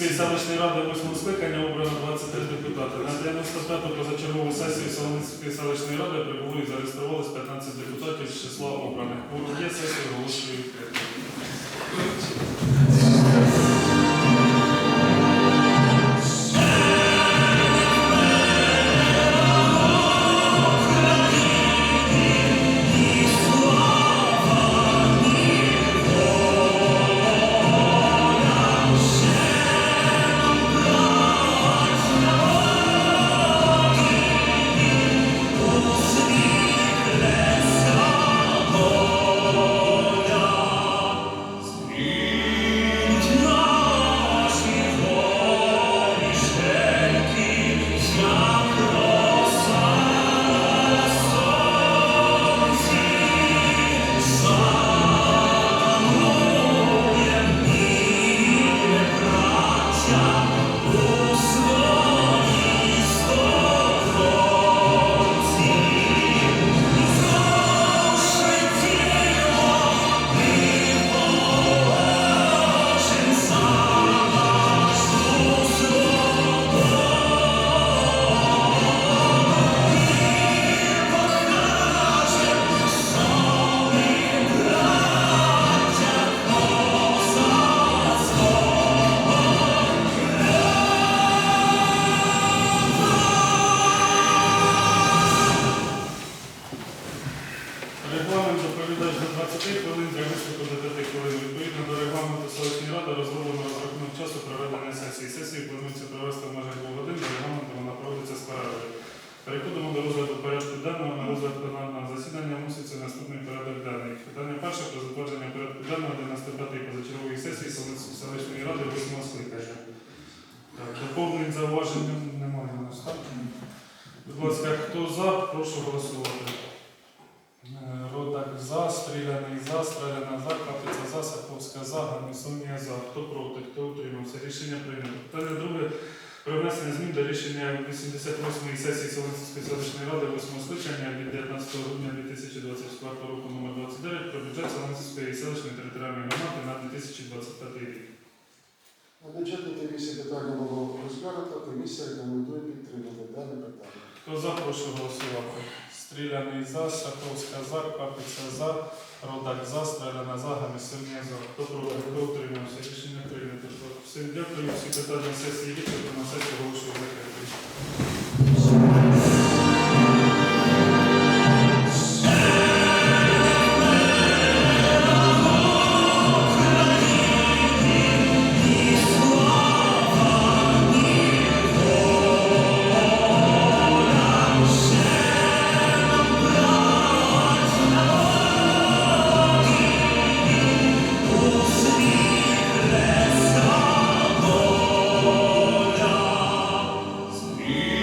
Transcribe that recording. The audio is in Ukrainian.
Солоницької селищної ради 8 скликання обрано 23 депутати. На 95-ту позачергову сесію Солоницької селищної ради прибули і зареєструвалися 15 депутатів з числа обраних. Кворум є сесію оголошую. Селищної ради 8 скликання. Доповнень зауважень немає у нас, так? Будь ласка, хто за, прошу голосувати. Е, Родак за, стріляний за, стріляна за, Капиця за, Саховська за, Гармісонія за. Хто проти, хто утримався? Рішення прийнято. Питання друге про внесення змін до рішення 88-ї сесії Солонської селищної ради 8 скликання від 19 грудня 2024 року номер 29 про бюджет Солонської селищної територіальної 2025 рік. На бюджетній комісії питання було розглянуто, комісія рекомендує підтримати дане питання. Хто за, прошу голосувати. Стріляний за, Шаховська за, Капиця за, Родак за, Стреляна за, Гамісельня за. Хто проти, хто утримався? Рішення прийнято. Всім дякую. Всі питання сесії є, на сесію. Yeah.